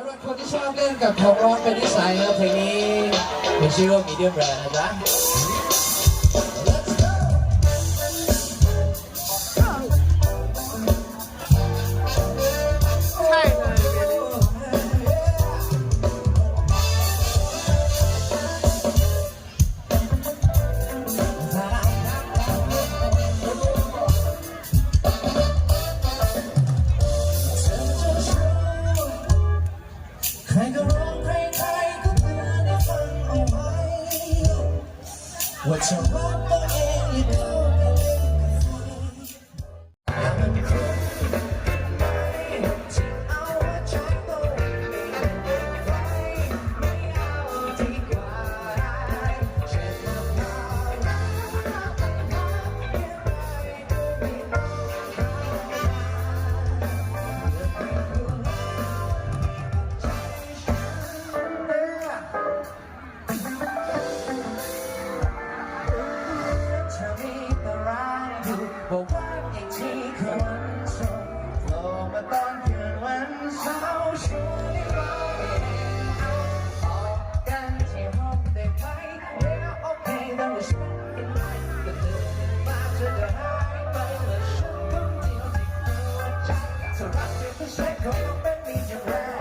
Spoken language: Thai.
ำหรับคนที่ชอบเล่นกับของร้อนเป็นนิสัยนะเพลงนี้มีชื่อว่า Medium Rare นะจ๊ะ What's your rumble and you? Take a look at me, you